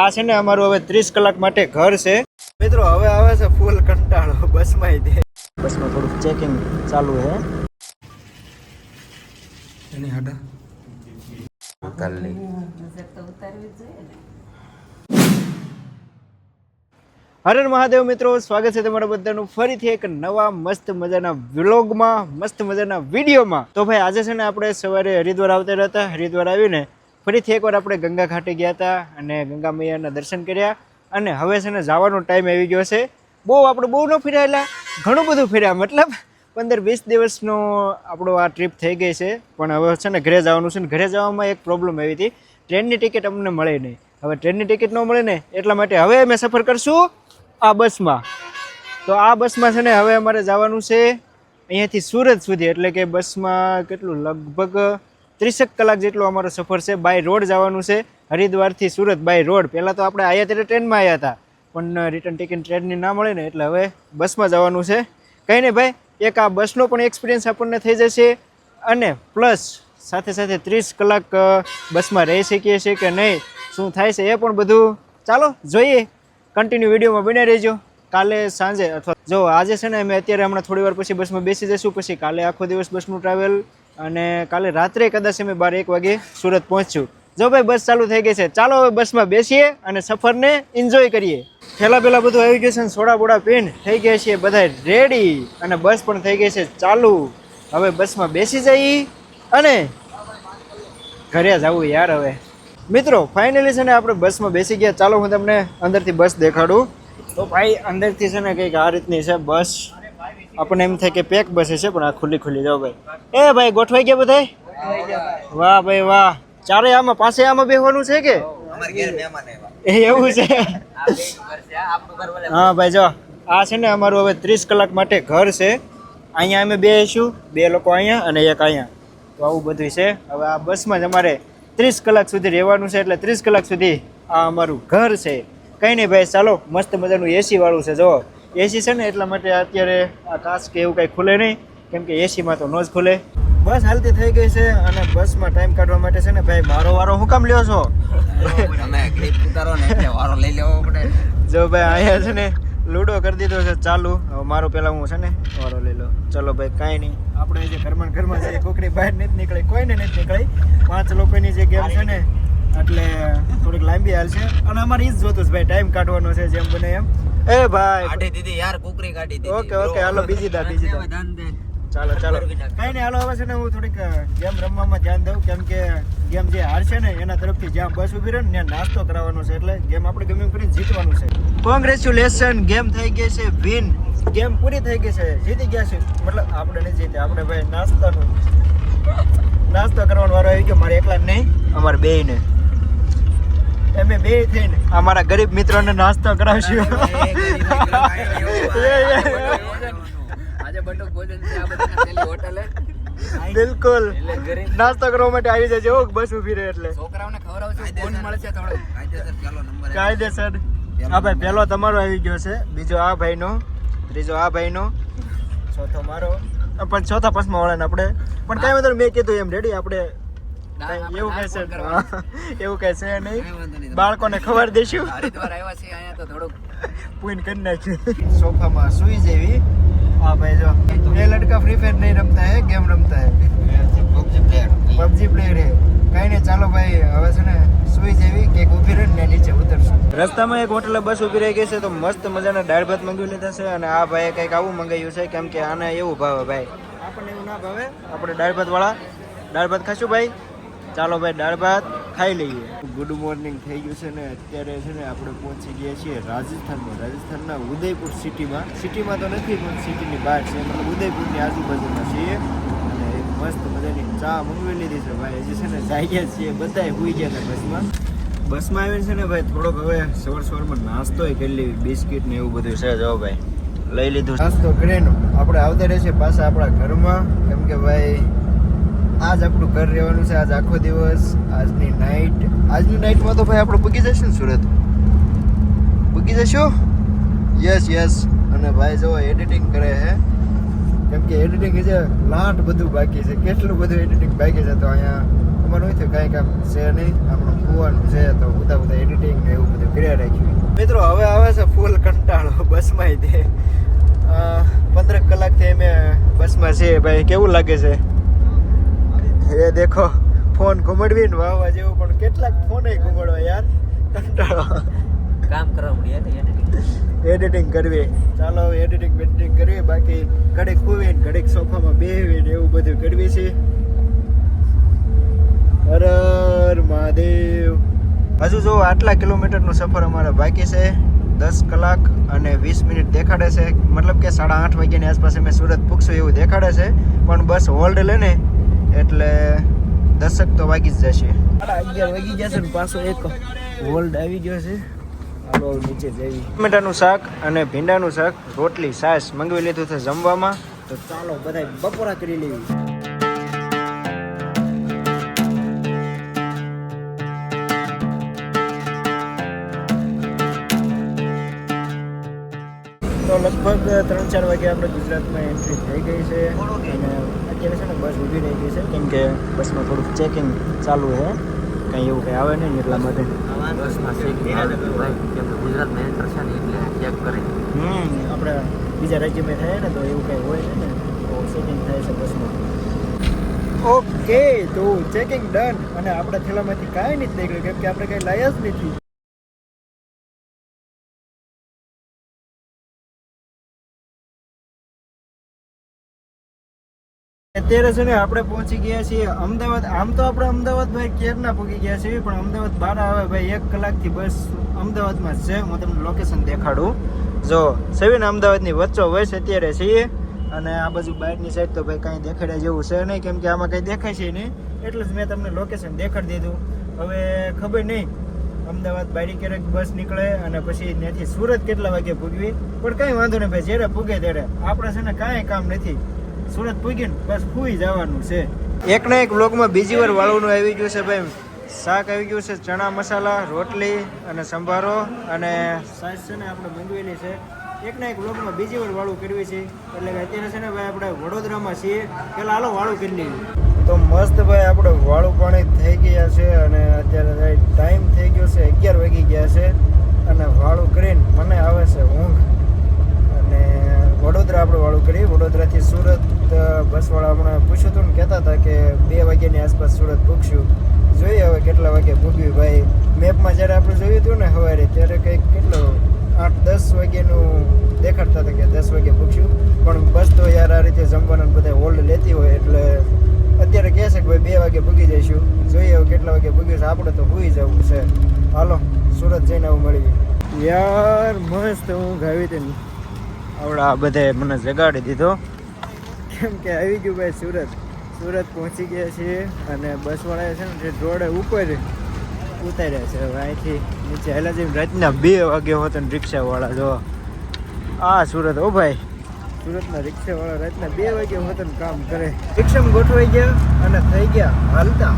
આ છે ને અમારું હવે ત્રીસ કલાક માટે ઘર છે. મિત્રો હવે આવે છે ફૂલ કંટાળો. બસમાં દે. બસમાં થોડુંક ચેકિંગ ચાલુ છે એની હાડા. હરણ મહાદેવ મિત્રો સ્વાગત છે તમારા બધાનું ફરીથી એક નવા મસ્ત મજાના વ્લોગમાં મસ્ત મજાના વિડીયોમાં. તો ભાઈ આજે છે ને આપણે સવારે હરિદ્વાર આવતા રહેતા હરિદ્વાર આવીને ફરીથી એકવાર આપણે ગંગા ઘાટે ગયા હતા અને ગંગા મૈયાના દર્શન કર્યા અને હવે છે ને જવાનો ટાઈમ આવી ગયો છે. બહુ આપણે બહુ ન ફેરાયેલા, ઘણું બધું ફેર્યા, મતલબ પંદર વીસ દિવસનો આપણો આ ટ્રીપ થઈ ગઈ છે. પણ હવે છે ને ઘરે જવાનું છે ને ઘરે જવામાં એક પ્રોબ્લેમ આવી હતી. ટ્રેનની ટિકિટ અમને મળે નહીં. હવે ટ્રેનની ટિકિટ ન મળે ને એટલા માટે હવે અમે સફર કરશું આ બસમાં. તો આ બસમાં છે ને હવે અમારે જવાનું છે અહીંયાથી સુરત સુધી, એટલે કે બસમાં કેટલું, લગભગ ત્રીસેક કલાક જેટલો અમારો સફર છે. બાય રોડ જવાનું છે. હરિદ્વારથી સુરત બાય રોડ. પહેલાં તો આપણે આવ્યા ત્યારે ટ્રેનમાં આવ્યા હતા. પણ રિટર્ન ટિકિટ ટ્રેનની ના મળે ને એટલે હવે બસમાં જવાનું છે. કંઈ નહીં ભાઈ, એક આ બસનો પણ એક્સપિરિયન્સ આપણને થઈ જશે. અને પ્લસ સાથે સાથે ત્રીસ કલાક બસમાં રહી શકીએ છીએ કે નહીં, શું થાય છે એ પણ બધું ચાલો જોઈએ. કન્ટિન્યુ વિડીયોમાં બની રહેજો. કાલે સાંજે અથવા જો આજે છે ને અમે અત્યારે હમણાં થોડી વાર પછી બસમાં બેસી જઈશું. પછી કાલે આખો દિવસ બસનું ટ્રાવેલ અને કાલે રાત્રે કદાચ અમે બાર એક વાગે સુરત પહોંચ્યું. જો ભાઈ, બસ ચાલુ થઈ ગઈ છે. ચાલો હવે બસમાં બેસીએ અને સફરને એન્જોય કરીએ. પહેલાં પહેલાં બધું આવી ગયું છે ને સોડા બોડા પીને. થઈ ગયા છીએ બધા રેડી અને બસ પણ થઈ ગઈ છે ચાલુ. હવે બસમાં બેસી જઈ અને ઘરે જવું યાર હવે. મિત્રો ફાઇનલી છે ને આપણે બસમાં બેસી ગયા. ચાલો હું તમને અંદરથી બસ દેખાડું. તો ભાઈ, અંદરથી છે ને કંઈક આ રીતની છે બસ. આપણને એમ થાય કે પેક બસે છે પણ આ ખુલ્લી ખુલ્લી જાઓ ભાઈ. એ ભાઈ ગોઠવાઈ ગયા બધા વાહ ભાઈ વાહ. ચારે આમાં પાસે આમાં બેહવાનું છે કે? એ એવું છે. હા ભાઈ જો. આ છે ને અમારું હવે ત્રીસ કલાક માટે ઘર છે. અહીંયા અમે બે છું બે લોકો અહીંયા અને એક અહીંયા. તો આવું બધું છે. હવે આ બસમાં જ અમારે ત્રીસ કલાક સુધી રહેવાનું છે એટલે ત્રીસ કલાક સુધી આ અમારું ઘર છે. કંઈ નહીં ભાઈ ચાલો મસ્ત મજાનું એસી વાળું છે જો એસી છે ને એટલા માટે અત્યારે આ કાચ કે એવું કંઈ ખુલે નહીં. કેમ કે એસીમાં તો ન જ ખુલે. બસ હાલતી થઈ ગઈ છે અને બસમાં ટાઈમ કાઢવા માટે છે ને ભાઈ મારો વારો હું કામ લ્યો છો? તમે ઉતારો ને વારો લઈ લેવો જો ભાઈ અહીંયા છે ને લૂડો કરી દીધો છે ચાલુ. હવે મારો પેલા હું છે ને વારો લઈ લો ચલો ભાઈ કાંઈ નહીં. આપણે જે ઘરમાં ઘરમાં જઈએ કોકડી બહાર નથી નીકળી કોઈને નથી નીકળી. પાંચ લોકોની જે ગેમ છે ને એટલે થોડીક લાંબી હાલ છે. અને અમારે ઈ જ જોતું છે ભાઈ ટાઈમ કાઢવાનો છે જેમ બને એમ. એ ભાઈ. કાઢી દીધી યાર કુકરી કાઢી દીધી. ઓકે ઓકે હાલો બીજી દા બીજી દા. ચાલો ચાલો. કઈ નહીં હાલો હવે છે ને હું થોડીક ગેમ રમવામાં ધ્યાન દઉં કેમ કે ગેમ જે હારશે ને એના તરફથી જ્યાં બસ ઊભી રહે ને ત્યાં નાસ્તો કરાવવાનો છે એટલે ગેમ આપણે ગમે કરીને જીતવાનું છે. કોંગ્રેચ્યુલેશન ગેમ થઈ ગઈ છે વિન ગેમ પૂરી થઈ ગઈ છે જીતી ગયા છે. મતલબ આપણે નહીં જીતે આપણે ભાઈ નાસ્તાનું નાસ્તો કરવાનો વારો આવી ગયો મારે એકલા નહીં અમારે બે ને અમે બે થઈને અમારા ગરીબ મિત્રોને નાસ્તો કરાવશું. બિલકુલ. નાસ્તો કરવા માટે આવી જજો હો, બસ ઊભી રહે એટલે. છોકરાઓને ખવડાવજો ફોન મળશે થોડો. કાયદેસર આ ભાઈ પહેલો તમારો આવી ગયો છે બીજો આ ભાઈનો ત્રીજો આ ભાઈનો. ચોથો મારો. પણ ચોથા પસમાં વાળાને આપણે. પણ કાંઈ વાંધો મેં કીધું એમ રેડી આપણે એવું કહેશે એવું કઈ છે નહીં બાળકોને ખબર દેશું. હરિદ્વાર આવ્યા છે અહીંયા તો થોડુંક પૂન કરી નાખ્યું સોફામાં સુઈ જેવી. હા ભાઈ જો. એ લડકા ફ્રી ફાયર નહીં રમતા હે ગેમ રમતા હે? પબજી પ્લેયર પબજી પ્લેયર હે. કઈ નહીં ચાલો ભાઈ હવે છે ને સુઈ જેવી કે ઊભી રહી ને નીચે ઉતરશું. રસ્તામાં એક હોટલ બસ ઊભી રહી ગઈ છે તો મસ્ત મજાના દાળ ભાત મંગાવી લીધા છે અને આ ભાઈ કંઈક આવું મંગાવ્યું છે કેમ કે આને એવું ભાવે ભાઈ. આપણને એવું ના ભાવે. આપણે દાળ ભાત વાળા દાળ ભાત ખાશું ભાઈ? ચાલો ભાઈ, દાળ ભાત ખાઈ લઈએ. ગુડ મોર્નિંગ થઈ ગયું છે ને, અત્યારે છે ને આપણે પહોંચી ગયા છીએ રાજસ્થાનમાં. રાજસ્થાનના ઉદયપુર સિટીમાં. સિટીમાં તો નથી, પણ સિટીની બહાર છે. મતલબ ઉદયપુરની આજુબાજુમાં છીએ. અને મસ્ત મજાની ચા મંગાવી લીધી છે ભાઈ. હજી છે ને જાગ્યા છીએ, બધાય હોઈ ગયા હતા બસમાં. બસમાં આવીને છે ને ભાઈ, થોડોક હવે સવાર સવારમાં નાસ્તો કરી લેવી. બિસ્કિટ ને એવું બધું છે. જો ભાઈ, લઈ લીધું. નાસ્તો કરીને આપણે આવતા રહેશે પાછા આપણા ઘરમાં. કેમ કે ભાઈ આજ આપણું ઘર રહેવાનું છે, આજ આખો દિવસ, આજની નાઈટ આજની નાઈટમાં તો ભાઈ આપણે પૂગી જશું ને સુરત? પૂગી જશું યસ યસ અને ભાઈ જો એડિટિંગ કરે છે કેમ કે એડિટિંગ છે લાટ બધું બાકી છે. કેટલું બધું એડિટિંગ બાકી છે તો અહીંયા નહીં થયું? કાંઈ કામ છે નહીં. આપણું કુવાનું છે તો બધા બધા એડિટિંગ ને એવું બધું કર્યા રાખ્યું. મિત્રો, હવે આવે છે ફૂલ કંટાળો બસમાં દે પંદર કલાકથી અમે બસમાં છીએ. ભાઈ, કેવું લાગે છે? એ દેખો ફોન ઘુમડવી ને વાવા જેવું પણ કેટલાક ફોન ઘુમાડવા યાર. કંટાળો. કામ કરવા ને એડિટિંગ કરવી. ચાલો એડિટિંગ બેડિટિંગ કરવી. બાકી ઘડીક ખુવી ને ઘડીક સોફામાં બેહવી ને એવું બધું કરવી છે. હર મહાદેવ. હજુ જો આટલા કિલોમીટરનો સફર અમારે બાકી છે. દસ કલાક અને વીસ મિનિટ દેખાડે છે. મતલબ કે સાડા આઠ વાગ્યાની આસપાસ અમે સુરત પૂગશું એવું દેખાડે છે. પણ બસ હોલ્ડ લે ને. એટલે દશક તો વાગી જ જશે. અગિયાર વાગી જશે ને પાછો એક હોલ્ડ આવી ગયો છે. હાલો નીચે જઈ ટમેટાનું શાક અને ભીંડાનું શાક રોટલી સાસ મંગાવી લીધું છે જમવામાં. તો ચાલો બધા બપોરા કરી લેવી. તો લગભગ ત્રણ ચાર વાગે આપણે ગુજરાતમાં એન્ટ્રી થઈ ગઈ છે. અને અત્યારે છે ને બસ ઊભી રહી ગઈ છે. કેમ કે બસમાં થોડુંક ચેકિંગ ચાલુ છે. કંઈ એવું કંઈ આવે નહીં એટલા માટે. બસમાં checking આવે ભાઈ. કેમ કે છે ને એટલે check કરે. હમ આપણે બીજા રાજ્યમાં થાય ને તો એવું કંઈ હોય છે ને તો ચેકિંગ થાય છે બસમાં. ઓકે તો ચેકિંગ ડન અને આપણા થેલામાંથી કાંઈ નથી નીકળ્યું કેમ કે આપણે કંઈ લાયા જ નથી. અત્યારે છે ને આપણે પહોંચી ગયા છીએ અમદાવાદ. આમ તો આપણે અમદાવાદ ભાઈ ક્યારના પહોંચી ગયા છીએ, પણ અમદાવાદ બહાર આવે ભાઈ એક કલાકથી બસ અમદાવાદમાં છે. હું તમને લોકેશન દેખાડું. જો સવીને અમદાવાદની વચ્ચો વચ્ચે અત્યારે છીએ. અને આ બાજુ બહારની સાઈડ તો ભાઈ કાંઈ દેખાડ્યા જેવું છે નહીં, કેમ કે આમાં કંઈ દેખાય છે નહીં. એટલે જ મેં તમને લોકેશન દેખાડી દીધું. હવે ખબર નહીં, અમદાવાદ બારી ક્યારેક બસ નીકળે અને પછી ત્યાંથી સુરત કેટલા વાગે પૂગવી પણ કાંઈ વાંધો નહીં ભાઈ, જ્યારે પૂગે ત્યારે. આપણે છે ને કાંઈ કામ નથી. સુરત પૂગીને બસ ફૂઈ જવાનું છે. એક ના એક બ્લોગમાં બીજી વાર વાળવાનું આવી ગયું છે ભાઈ. શાક આવી ગયું છે ચણા મસાલા રોટલી અને સંભારો અને સાસ છે ને આપણે મંગાવેલી છે. એક ના એક બ્લોગમાં બીજી વાર વાળું કરવી છે. એટલે કે અત્યારે છે ને ભાઈ આપણે વડોદરામાં છીએ. પેલા હાલો વાળું કરી લઈએ. તો મસ્ત ભાઈ આપણે વાળું પાણી થઈ ગયા છે અને અત્યારે ટાઈમ થઈ ગયો છે અગિયાર વાગી ગયા છે અને વાળું કરીને મને આવે છે ઊંઘ. અને વડોદરા આપણે વાળું કરીએ વડોદરાથી સુરત બસવાળા હમણાં પૂછ્યું હતું ને કહેતા હતા કે બે વાગ્યાની આસપાસ સુરત પૂછ્યું જોઈએ હવે કેટલા વાગે પૂગ્યું ભાઈ. મેપમાં જ્યારે આપણે જોયું હતું ને સવારે ત્યારે કંઈક કેટલો આઠ દસ વાગ્યાનું દેખાડતા હતા કે દસ વાગે પૂછ્યું પણ બસ તો યાર આ રીતે જમવાનું બધા હોલ્ડ લેતી હોય એટલે અત્યારે કહે છે કે ભાઈ બે વાગે પૂગી જઈશું. જોઈએ હવે કેટલા વાગે પૂગ્યું છે આપણે તો ભૂગી જવું છે. હાલો સુરત જઈને આવું મળીએ યાર મસ્ત ઊંઘ આવી હતી આવડા આ બધે મને જગાડી દીધો. કેમ કે આવી ગયું ભાઈ સુરત. સુરત પહોંચી ગયા છીએ અને બસવાળાએ છે ને જે રોડે ઉપર ઉતાર્યા છે. અહીંથી નીચે હેલા જઈને રાતના બે વાગે હોત ને રિક્ષાવાળા જો. આ સુરત ઓ ભાઈ. સુરતના રિક્ષાવાળા રાતના બે વાગે હોત ને કામ કરે. રિક્ષામાં ગોઠવાઈ ગયા અને થઈ ગયા હાલતા.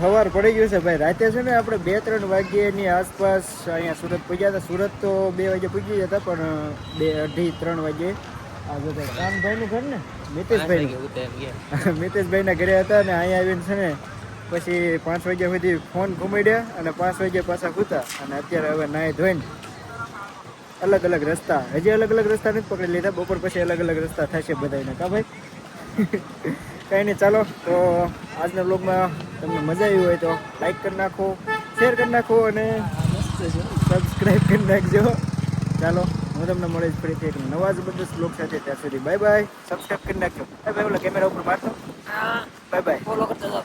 સવાર પડી ગયું છે ભાઈ. રાતે છે ને આપણે બે ત્રણ વાગ્યાની આસપાસ અહીંયા સુરત પહોંચ્યા હતા. સુરત તો બે વાગે ગયા હતા પણ બે અઢી ત્રણ વાગે આ બધા કામભાઈનું ઘર ને? મિતેશભાઈ. મિતેશભાઈના ઘરે હતા અને અહીંયા આવીને છે ને પછી પાંચ વાગ્યા સુધી ફોન ઘુમાડ્યા અને પાંચ વાગ્યા પાછા ઘૂતા અને અત્યારે હવે નાય ધોઈને અલગ અલગ રસ્તા. હજી અલગ અલગ રસ્તા નથી પકડી લીધા. બપોર પછી અલગ અલગ રસ્તા થશે બધાને કા ભાઈ? કંઈ નહીં ચાલો. તો આજના બ્લોગમાં તમને મજા આવી હોય તો લાઈક કરી નાખો શેર કરી નાખો અને સબસ્ક્રાઈબ કરી નાખજો. ચાલો હું તમને મળીશ ફરીથી એક નવા જબરદસ્ત બ્લોગ સાથે. ત્યાં સુધી બાય બાય સબસ્ક્રાઈબ કરી નાખજો. બાય બાય ઓલા કેમેરા ઉપર મારતો. બાય બાય ફોલો કરતા